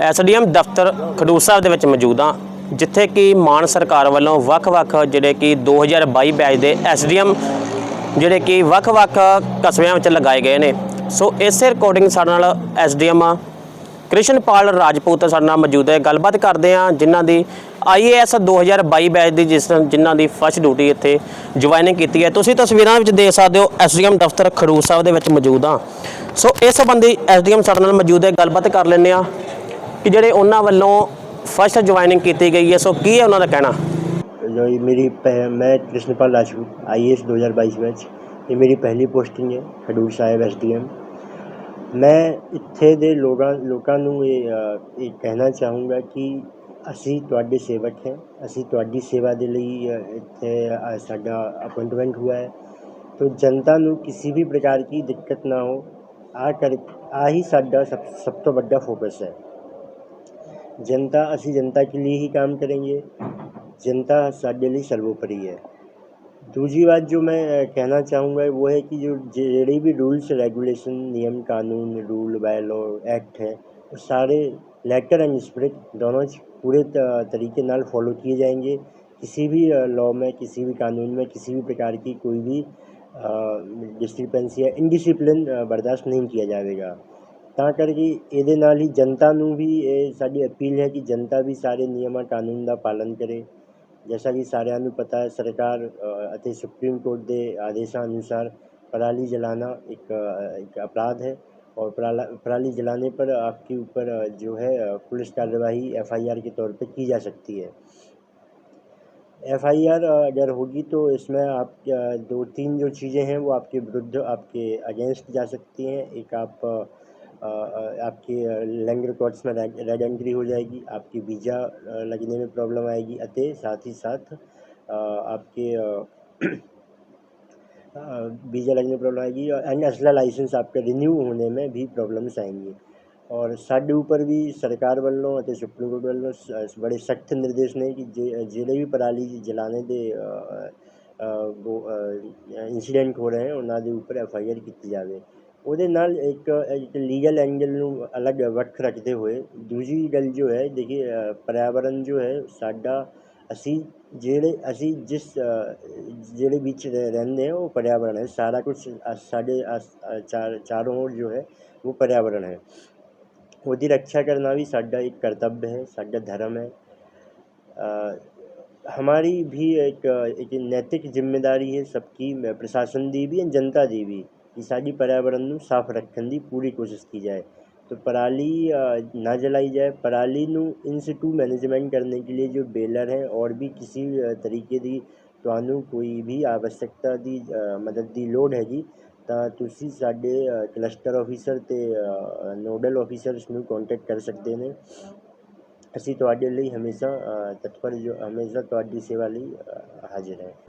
SDM ਦਫ਼ਤਰ ਖਡੂਰ ਸਾਹਿਬ ਦੇ ਵਿੱਚ ਮੌਜੂਦ ਹਾਂ, ਜਿੱਥੇ ਕਿ ਮਾਨ ਸਰਕਾਰ ਵੱਲੋਂ ਵੱਖ-ਵੱਖ ਜਿਹੜੇ ਕਿ 2022 ਬੈਚ ਦੇ ਐਸਡੀਐਮ ਜਿਹੜੇ ਕਿ ਵੱਖ-ਵੱਖ ਕਸਬਿਆਂ ਵਿੱਚ ਲਗਾਏ ਗਏ ਨੇ। ਸੋ ਇਸੇ ਰਿਕਾਰਡਿੰਗ ਸਾਡੇ ਨਾਲ ਐਸਡੀਐਮ ਕ੍ਰਿਸ਼ਨਪਾਲ ਰਾਜਪੂਤ ਸਾਡੇ ਨਾਲ ਮੌਜੂਦ ਹੈ। ਗੱਲਬਾਤ ਕਰਦੇ ਹਾਂ ਜਿਨ੍ਹਾਂ ਦੀ ਆਈਏਐਸ 2022 ਬੈਚ ਦੀ, ਜਿਸ ਜਿਨ੍ਹਾਂ ਦੀ ਫਸਟ ਡਿਊਟੀ ਇੱਥੇ ਜੁਆਇਨਿੰਗ ਕੀਤੀ ਹੈ। ਤੁਸੀਂ ਤਸਵੀਰਾਂ ਵਿੱਚ ਦੇਖ ਸਕਦੇ ਹੋ ਐਸਡੀਐਮ ਦਫ਼ਤਰ ਖਡੂਰ ਸਾਹਿਬ ਦੇ ਵਿੱਚ ਮੌਜੂਦ ਹਾਂ। ਸੋ ਇਸ ਸੰਬੰਧੀ ਐਸਡੀਐਮ ਸਾਡੇ ਨਾਲ ਮੌਜੂਦ ਹੈ। ਗੱਲਬਾਤ ਕਰ ਲੈਂਦੇ ਆ ਕਿ ਜਿਹੜੇ ਉਹਨਾਂ ਵੱਲੋਂ ਫਸਟ ਜੁਆਇਨਿੰਗ ਕੀਤੀ ਗਈ ਹੈ ਸੋ ਕੀ ਹੈ ਉਹਨਾਂ ਦਾ ਕਹਿਣਾ जो ये मेरी पह- मैं कृष्णपाल राजपूत आई एस दो हज़ार बाईस बैच ये मेरी पहली पोस्टिंग है Khadoor Sahib S D M ਮੈਂ ਇੱਥੇ ਦੇ ਲੋਕਾਂ ਲੋਕਾਂ ਨੂੰ ਇਹ ਅ, ਇਹ ਕਹਿਣਾ ਚਾਹੂੰਗਾ ਕਿ ਅਸੀਂ ਤੁਹਾਡੇ ਸੇਵਕ ਹਾਂ ਅਸੀਂ ਤੁਹਾਡੀ ਸੇਵਾ ਦੇ ਲਈ ਅ, ਇੱਥੇ ਅ, ਸਾਡਾ ਅਪਾਇੰਟਮੈਂਟ हुआ है तो जनता ਨੂੰ ਕਿਸੇ ਵੀ ਪ੍ਰਕਾਰ ਦੀ ਦਿੱਕਤ ਨਾ ਹੋ ਆ ਕਰ ਆ ਹੀ ਸਾਡਾ ਸਭ ਸਭ ਤੋਂ ਵੱਡਾ ਫੋਕਸ ਹੈ जनता ਅਸੀਂ जनता के लिए ही काम करेंगे जनता ਸਾਡੇ ਲਈ ਸਰਵੋਪਰੀ ਹੈ दूसरी बात जो मैं अ, कहना चाहूँगा वो है कि जो ਜਿਹੜੇ भी रूल्स रेगुलेशन नियम कानून रूल बाय लॉ एक्ट है वो सारे लेटर एंड स्पिरिट दोनों च पूरे त- तरीके नाल फॉलो किए जाएंगे किसी भी लॉ में किसी भी कानून में किसी भी प्रकार की कोई भी डिस्टर्बेंस या इनडिसिप्लिन बर्दाश्त नहीं किया जाएगा ਤਾਂ ਕਰਕੇ ਇਹਦੇ ਨਾਲ ਹੀ ਜਨਤਾ ਨੂੰ ਵੀ ਇਹ ਸਾਡੀ ਅਪੀਲ ਹੈ ਕਿ ਜਨਤਾ ਵੀ ਸਾਰੇ ਨਿਯਮਾਂ ਕਾਨੂੰਨ ਦਾ ਪਾਲਨ ਕਰੇ ਜੈਸਾ ਕਿ ਸਾਰਿਆਂ ਨੂੰ ਪਤਾ ਹੈ ਸਰਕਾਰ ਅ, ਅਤੇ ਸੁਪਰੀਮ ਕੋਰਟ ਦੇ ਆਦੇਸ਼ਾਂ ਅਨੁਸਾਰ पराली जलाना एक अ, एक अपराध है और पराला पराली जलाने पर आपके ऊपर अ, जो है अ, पुलिस कार्रवाई एफआईआर के तौर पे की जा सकती है एफआईआर अगर होगी तो इसमें आप अ, दो तीन जो चीज़ें हैं वो आपके विरुद्ध आपके अगेंस्ट जा सकती हैं एक आप अ, अ, आपके लैंग रिकॉर्ड्स में रेड रेड एंट्री हो जाएगी आपकी वीज़ा अ, लगने में प्रॉब्लम आएगी अतः साथ ही साथ अ, आपके अ, अ, वीज़ा लगने में प्रॉब्लम आएगी और एंड असला लाइसेंस आपका रिन्यू होने में भी प्रॉब्लम्स आएंगी ਔਰ ਸਾਡੇ ਉੱਪਰ ਵੀ ਸਰਕਾਰ ਵੱਲੋਂ ਅਤੇ ਸੁਪਰੀਮ ਕੋਰਟ ਵੱਲੋਂ ਸ- ਸ- ਬੜੇ ਸਖਤ ਨਿਰਦੇਸ਼ ਨੇ ਕਿ ਜੇ ਜਿਹੜੇ ਵੀ ਪਰਾਲੀ ਜਲਾਣੇ ਦੇ ਇਨਸੀਡੈਂਟ ਹੋ ਰਹੇ ਹਨ ਉਹਨਾਂ ਦੇ ਉੱਪਰ ਐਫ ਆਈ ਆਰ ਕੀਤੀ ਜਾਵੇ वो एक, लीगल एंगल अलग वक्त रखते हुए दूजी गल जो है देखिए पर्यावरण जो है साडा असी जेड़े असी जिस जेड़े बीच रेंदे वो पर्यावरण है सारा कुछ साढ़े चार चारों ओर जो है वो पर्यावरण है वो रक्षा करना भी साडा एक कर्तव्य है साडा धर्म है आ, हमारी भी एक, एक नैतिक ज़िम्मेदारी है सबकी प्रशासन की भी जनता की भी ਕਿ ਸਾਡੀ पर्यावरण ਨੂੰ ਸਾਫ਼ ਰੱਖਣ ਦੀ ਪੂਰੀ ਕੋਸ਼ਿਸ਼ की जाए तो पराली अ, ना जलाई जाए पराली ਨੂੰ इन situ मैनेजमेंट करने के लिए जो बेलर है और भी किसी अ, ਤਰੀਕੇ ਦੀ ਤੁਹਾਨੂੰ ਕੋਈ ਵੀ आवश्यकता ਦੀ ਅ, ਮਦਦ ਦੀ ਲੋੜ ਹੈਗੀ ਤਾਂ ਤੁਸੀਂ ਸਾਡੇ ਕਲਸਟਰ ਆਫੀਸਰ ਤੇ ਨੋਡਲ ਆਫੀਸਰਸ ਨੂੰ ਕੰਟੈਕਟ ਕਰ ਸਕਦੇ ਨੇ ਅਸੀਂ ਤੁਹਾਡੇ ਲਈ ਹਮੇਸ਼ਾ ਅ, ਤਤਪਰ ਜੋ ਹਮੇਸ਼ਾ ਤੁਹਾਡੀ ਸੇਵਾ ਲਈ ਅ, ਹਾਜ਼ਰ ਹੈ